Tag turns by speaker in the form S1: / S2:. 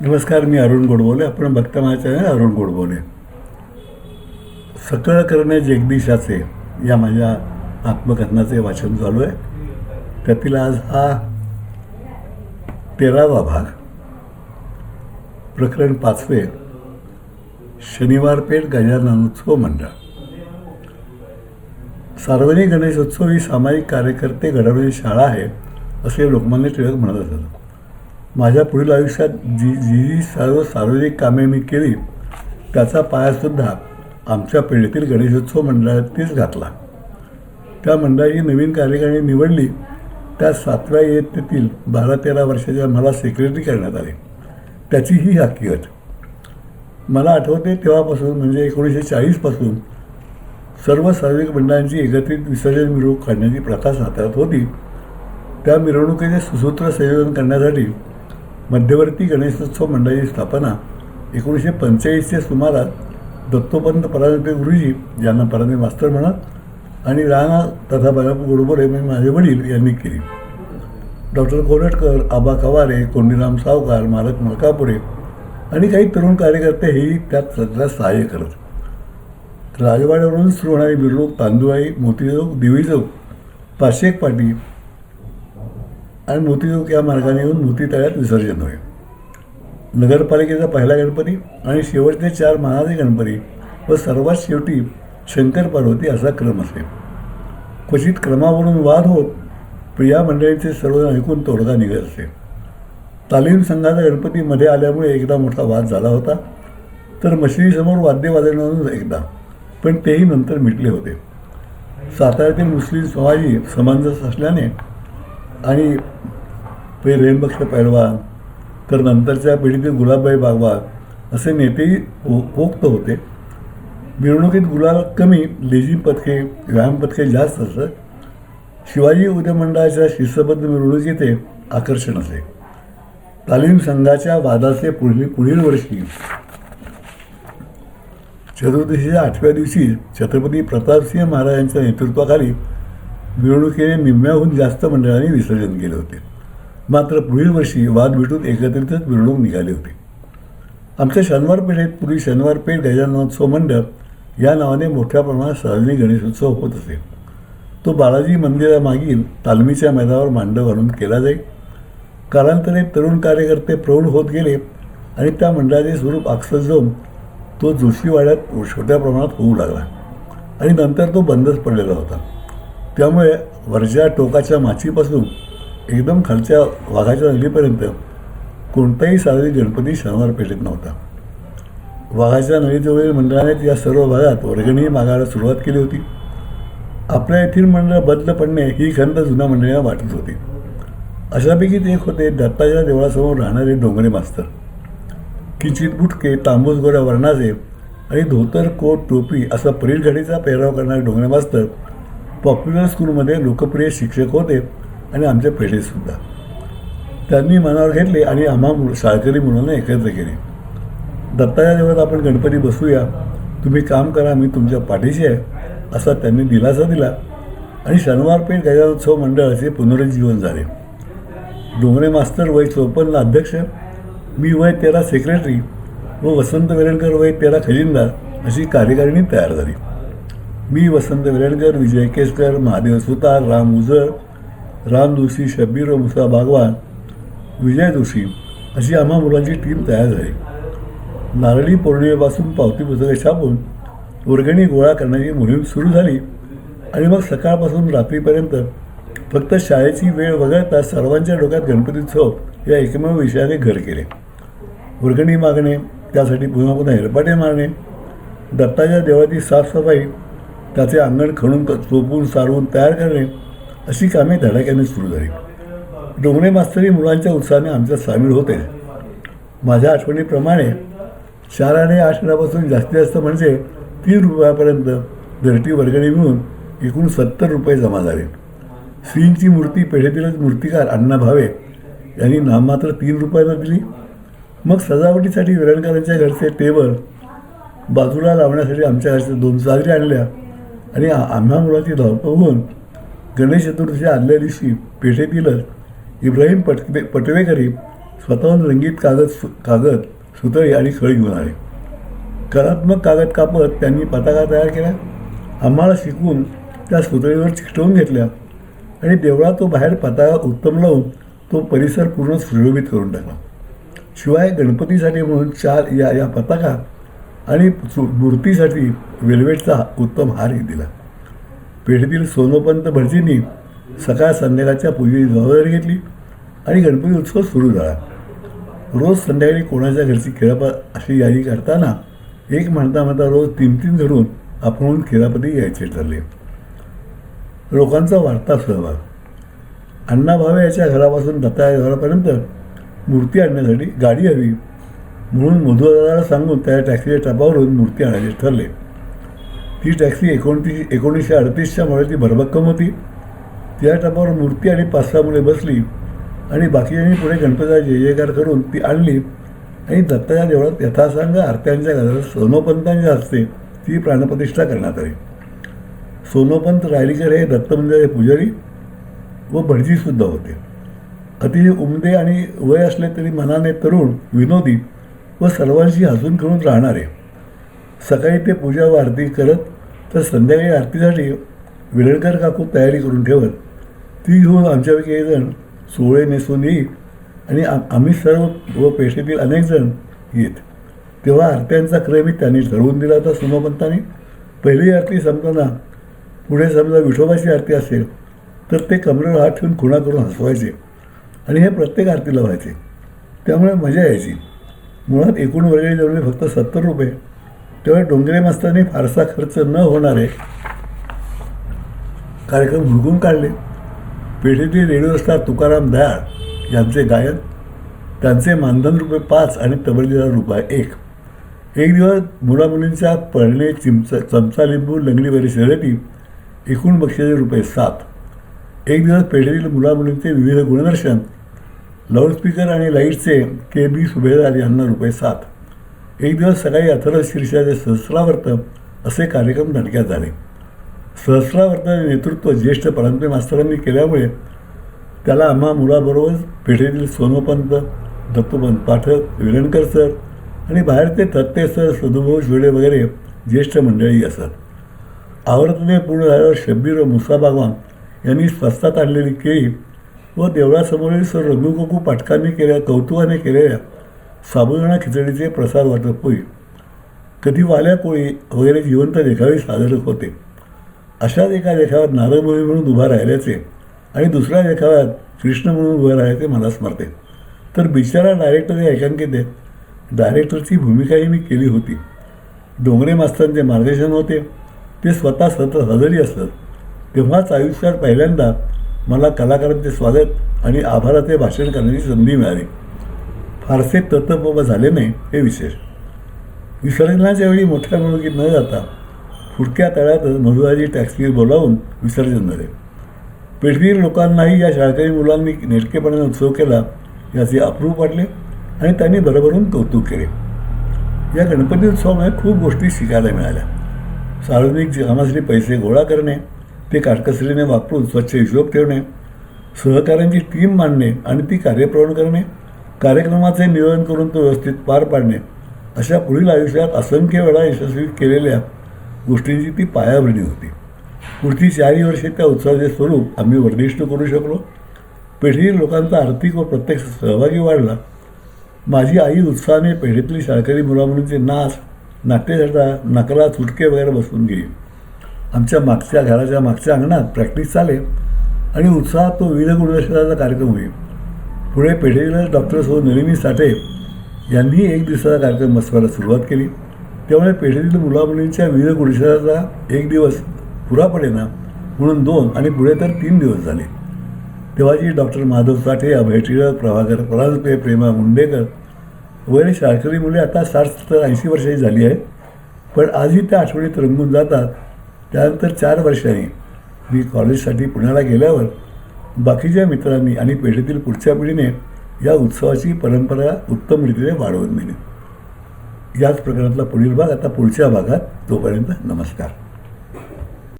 S1: नमस्कार मी अरुण गोडबोले. आपण बघता माझ्या अरुण गोडबोले. सकळ करणे जगदीशाचे या माझ्या आत्मकथनाचे वाचन चालू आहे. त्यातील आज हा तेरावा भाग. प्रकरण पाचवे. शनिवार पेठ गजाननोत्सव मंडळ. सार्वजनिक गणेशोत्सव ही सामाजिक कार्यकर्ते घडवलेली शाळा आहे असे लोकमान्य टिळक म्हणत असत. माझ्या पुढील आयुष्यात जी जी जी सर्व सार्वजनिक कामे मी केली त्याचा पायासुद्धा आमच्या पिढीतील गणेशोत्सव मंडळातीच घातला. त्या मंडळाची नवीन कार्यकारिणी निवडली त्या सातव्या इयत्तेतील बारा तेरा वर्षाच्या मला सेक्रेटरी करण्यात आले. त्याची ही हकीकत. मला आठवते तेव्हापासून म्हणजे एकोणीसशे चाळीसपासून सर्व सार्वजनिक मंडळांची एकत्रित विसर्जन मिरवणूक काढण्याची प्रथा साताऱ्यात होती. त्या मिरवणुकीचे सुसूत्र संयोजन करण्यासाठी मध्यवर्ती गणेशोत्सव मंडळाची स्थापना एकोणीसशे पंचेचाळीसच्या सुमारास दत्तोपंत परांजपे गुरुजी ज्यांना परांजपे मास्तर म्हणत आणि राणा तथा बाळापू गोडबोले म्हणजे माझे वडील यांनी केली. डॉक्टर कोरटकर आबा कवारे कोंडीराम सावकार मालक मलकापुरे आणि काही तरुण कार्यकर्ते हेही त्यात सध्या सहाय्य करत. राजवाड्यावरून सुरू होणारी मिरवणूक तांदुळाई मोती चौक देवी चौक पाचशेक पाटी आणि मोतीचूक या मार्गाने येऊन मोती तळ्यात विसर्जन होईल. नगरपालिकेचा पहिला गणपती आणि शेवटचे चार महादे गणपती व सर्वात शेवटी शंकर पार्वती असा क्रम असे क्वचित क्रमावरून वाद होत प्रिया मंडळींचे सर्वजण ऐकून तोडगा निघत असे तालीम संघाचा गणपती मध्ये आल्यामुळे एकदा मोठा वाद झाला होता. तर मशिदीसमोर वाद्य वाजवण्यावरून एकदा पण तेही नंतर मिटले होते. साताऱ्यातील मुस्लिम समाजी समंजस असल्याने आणि पै रेमबक्ष पैलवान तर नंतरच्या पिढीतील गुलाबबाई बागवान असे नेतेही हो-, पोक्त होते मिरवणुकीत गुलाल कमी लेझिम पथके व्यायाम पथके जास्त असत. शिवाजी उद्या मंडळाच्या शिस्तबद्ध मिरवणुकीचे आकर्षण असे. तालीम संघाच्या वादाचे पुढील पुढील वर्षी चतुर्दशीच्या आठव्या दिवशी छत्रपती प्रतापसिंह महाराजांच्या नेतृत्वाखाली मिरवणुकीने निम्म्याहून जास्त मंडळांनी विसर्जन केले होते. मात्र पुढील वर्षी वाद मिटून एकत्रितच मिरवणूक निघाली होती. आमच्या शनिवार पेठेत पूर्वी शनिवार पेठ गजाननोत्सव मंडप या नावाने मोठ्या प्रमाणात सार्वजनिक गणेशोत्सव होत असे. तो बालाजी मंदिरामागील तालमीच्या मैदानावर मांडव घालून केला जाई. कालांतरे तरुण कार्यकर्ते प्रौढ होत गेले आणि त्या मंडळाचे स्वरूप आक्षस जाऊन तो जोशीवाड्यात छोट्या प्रमाणात होऊ लागला आणि नंतर तो बंदच पडलेला होता. त्यामुळे वरच्या टोकाच्या माचीपासून एकदम खालच्या वाघाच्या नदीपर्यंत कोणताही सार्वजनिक गणपती शनिवार पेठेत नव्हता. वाघाच्या नदीजवळील मंडळाने या सर्व भागात वर्गणी मागायला सुरुवात केली होती. आपल्या येथील मंडळ बदल पडणे ही खंत जुन्या मंडळीला वाटत होती. अशापैकीच एक होते दत्ताच्या देवळासमोर राहणारे डोंगरे मास्तर. किचित बुटके तांबूस गोऱ्या वर्णाचे आणि धोतर कोट टोपी असा परील घडीचा पेहराव करणारे डोंगरे मास्तर पॉप्युलर स्कूलमध्ये लोकप्रिय शिक्षक होते आणि आमच्या पेढेसुद्धा त्यांनी मनावर घेतले आणि आम्हा मुल शाळकरी मुलांना एकत्र केले. दत्ताच्या देवळात आपण गणपती बसूया. तुम्ही काम करा मी तुमच्या पाठीशी आहे असा त्यांनी दिलासा दिला. आणि शनिवार पेठ गजानोत्सव मंडळाचे पुनरुज्जीवन झाले. डोंगरे मास्तर वय चोपन्न अध्यक्ष मी वय तेरा सेक्रेटरी व वसंत वेरणकर वय तेरा खजिनदार अशी कार्यकारिणी तयार झाली. मी वसंत विरणकर विजय केसकर महादेव सुतार राम उजळ राम जोशी शब्बीर व मुसा भागवान विजय जोशी अशी आम्हा मुलांची टीम तयार झाली. नारळी पौर्णिमेपासून पावती पुस्तकं छापून वर्गणी गोळा करण्याची मोहीम सुरू झाली आणि मग सकाळपासून रात्रीपर्यंत फक्त शाळेची वेळ वगळता सर्वांच्या डोक्यात गणपतीत्सव या एकमेव विषयाने घर केले. वर्गणी मागणे त्यासाठी पुन्हा पुन्हा हेरपाटे मारणे दत्ताच्या देवळाची साफसफाई त्याचे अंगण खणून चोपून सारवून तयार करणे अशी कामे धडाक्याने सुरू झाली. डोंगरे मास्तरी मुलांच्या उत्साहाने आमच्यात सामील होते. माझ्या आठवणीप्रमाणे चार आणि आठ आण्यापासून जास्तीत जास्त म्हणजे तीन रुपयापर्यंत धरटी वर्गणी मिळून एकूण सत्तर रुपये जमा झाले. श्रींची मूर्ती पेढेतीलच मूर्तिकार अण्णा भावे यांनी नाममात्र तीन रुपयाला दिली. मग सजावटीसाठी विरणकरांच्या घरचे टेबल बाजूला लावण्यासाठी आमच्या घरच्या दोन चादरी आणल्या. आणि आम्हा मुलाची धावपळ होऊन गणेश चतुर्थीच्या आदल्या दिवशी पेठेतीलच इब्राहिम पटवे पटवेकरी स्वतःहून रंगीत कागद सु कागद सुतळी आणि खळी घेऊन आले. कलात्मक कागद कापत त्यांनी पताका तयार केला. आम्हाला शिकवून त्या सुतळीवर चिकटवून घेतल्या. आणि देवळात तो बाहेर पताका उत्तम लावून तो परिसर पूर्ण सुशोभित करून टाकला. शिवाय गणपतीसाठी म्हणून चार या या पताका आणि मूर्तीसाठी वेल्वेटचा उत्तम हारही दिला. पेठेतील सोनोपंत भटजींनी सकाळ संध्याकाळच्या पूजेची जबाबदारी घेतली आणि गणपती उत्सव सुरू झाला. रोज संध्याकाळी कोणाच्या घरची खेळापा अशी यादी करताना एक म्हणता म्हणता रोज तीन तीन घरून आपण खेळापती यायचे ठरले. लोकांचा वाढता सहभाग. अण्णा भावे याच्या घरापासून दत्ता घरापर्यंत मूर्ती आणण्यासाठी गाडी हवी. म्हणून मधुदादाला सांगून त्या टॅक्सीच्या टपावरून मूर्ती आणायचे ठरले. ती टॅक्सी एकोणतीस एकोणीसशे अडतीसच्या मुळे ती भरभक्कम होती. त्या टपावर मूर्ती आणि पाच सहा मुले बसली आणि बाकीच्यांनी पुढे गणपतीचा जय जयकार करून ती आणली. आणि दत्ताच्या देवळात यथासांग आरत्यांच्या घरात सोनोपंतांच्या हस्ते ती प्राणप्रतिष्ठा करण्यात आली. सोनोपंत रायलीकर हे दत्त मंदिराचे पुजारी व भटजीसुद्धा होते. अतिशय उमदे आणि वय असले तरी मनाने तरुण विनोदी व सर्वांशी हसून खेळून राहणारे. सकाळी ते पूजा व आरती करत तर संध्याकाळी आरतीसाठी विरळकर काकू तयारी करून ठेवत. ती घेऊन आमच्यापैकी एक जण सोहळे नेसून येई आणि आम्ही सर्व व पेशेतील अनेक जण येत. तेव्हा आरत्यांचा क्रमही त्यांनी ठरवून दिला होता सोमपंतांनी पहिली आरती संपताना पुढे समजा विठोबाची आरती असेल तर ते कमरेवर हात ठेवून खुणा करून हसवायचे आणि हे प्रत्येक आरतीला व्हायचे. त्यामुळे मजा यायची. मुळात एकूण वर्गणी जवळ फक्त सत्तर रुपये. तेव्हा डोंगरे मास्तरांनी फारसा खर्च न होणारे कार्यक्रम हुडकून काढले. पेठेतील रेडिओ स्टार तुकाराम दयाळ यांचे गायन त्यांचे मानधन रुपये पाच आणि तबलजीला रुपये एक. एक दिवस मुलामुलींच्या पळणे चिमचा चमचा लिंबू लंगडीवरी शर्यती एकूण बक्षिसे रुपये सात. एक दिवस पेठेतील मुलामुलींचे विविध गुणदर्शन लाऊडस्पीकर आणि लाईटचे के बी सुभेदार यांना रुपये सात. एक दिवस सकाळी अथर्व शीर्षाचे सहस्रावर्त असे कार्यक्रम धडक्यात झाले सहस्रावर्ताचे नेतृत्व ज्येष्ठ परांजपे मास्तरांनी केल्यामुळे त्याला आम्हा मुलाबरोबर पेठेतील सोनोपंत दत्तोपंत पाठक विरणकर सर आणि बाहेरचे तत्ते सर सदुभाऊ शिवडे वगैरे ज्येष्ठ मंडळी असत. आवर्तने पूर्ण झाल्यावर शब्बीर व मुसा बागवान यांनी स्वस्तात आणलेली केळी व देवळासमोरील सर रघुकोकू पाटकांनी केल्या कौतुकाने केलेल्या साबुदाणा खिचडीचे प्रसाद वाटप होईल. कधी वाल्या कोळी वगैरे जिवंत देखावे सादर होते. अशाच एका देखाव्यात नारदमुनी म्हणून उभा राहिल्याचे आणि दुसऱ्या देखाव्यात कृष्ण म्हणून उभं राहायचे मला स्मरते. तर बिचारा डायरेक्टर या एकांकित डायरेक्टरची भूमिकाही मी केली होती. डोंगरे मास्तरांचे मार्गदर्शन होते. ते स्वतः सतत हजरी असत. तेव्हाच आयुष्यात पहिल्यांदा मला कलाकारांचे स्वागत आणि आभाराचे भाषण करण्याची संधी मिळाली. फारसे तत्वबाबा झाले नाही हे विशेष. विसर्जनाच्या वेळी मोठ्या मिळवणुकीत न जाता फुटक्या तळ्यातच मधुराजी टॅक्सीवर बोलावून विसर्जन झाले. पेठवीर लोकांनाही या शाळकरी मुलांनी नेटकेपणाने उत्सव केला याचे अप्रूप वाटले आणि त्यांनी भरभरून कौतुक केले. या गणपती उत्सवामुळे खूप गोष्टी शिकायला मिळाल्या. सार्वजनिक कामासाठी पैसे गोळा करणे ते काटकसरीने वापरून स्वच्छ हिशोब ठेवणे सहकाऱ्यांची टीम मांडणे आणि ती कार्यप्रवण करणे कार्यक्रमाचे नियोजन करून तो व्यवस्थित पार पाडणे अशा पुढील आयुष्यात असंख्य वेळा यशस्वी केलेल्या गोष्टींची ती पायाभरणी होती. पुढची चारही वर्षे त्या उत्सवाचे स्वरूप आम्ही वर्धिष्ट करू शकलो. पेढीतील लोकांचा आर्थिक व प्रत्यक्ष सहभागी वाढला. माझी आई उत्साहाने पेढीतली शाळकरी मुलामुलींचे नाच नाट्यछटा नकला चुटके वगैरे बसवून घेईल आमच्या मागच्या घराच्या मागच्या अंगणात प्रॅक्टिस चाले आणि उत्साहात तो विविध गुणदर्शनाचा कार्यक्रम होईल. पुढे पेढेला डॉक्टर सौ नलिनी साठे यांनी एक दिवसाचा कार्यक्रम बसवायला सुरुवात केली. त्यामुळे पेढेतील मुलामुलींच्या विविध गुणदर्शनाचा एक दिवस पुरा पडेना म्हणून दोन आणि पुढे तर तीन दिवस झाले. तेव्हाची डॉक्टर माधव साठे अभय टिळक प्रभाकर परांजपे प्रेमा मुंडेकर वगैरे शाळकरी मुले आता साठ सत्तर ऐंशी वर्षाची झाली आहेत. पण आजही त्या आठवणीत रंगून जातात त्यानंतर चार वर्षांनी मी कॉलेजसाठी पुण्याला गेल्यावर बाकीच्या मित्रांनी आणि पेढीतील पुढच्या पिढीने या उत्सवाची परंपरा उत्तम रीतीने वाढवून नेली याच प्रकारातला पुढील भाग आता पुढच्या भागात. तोपर्यंत नमस्कार.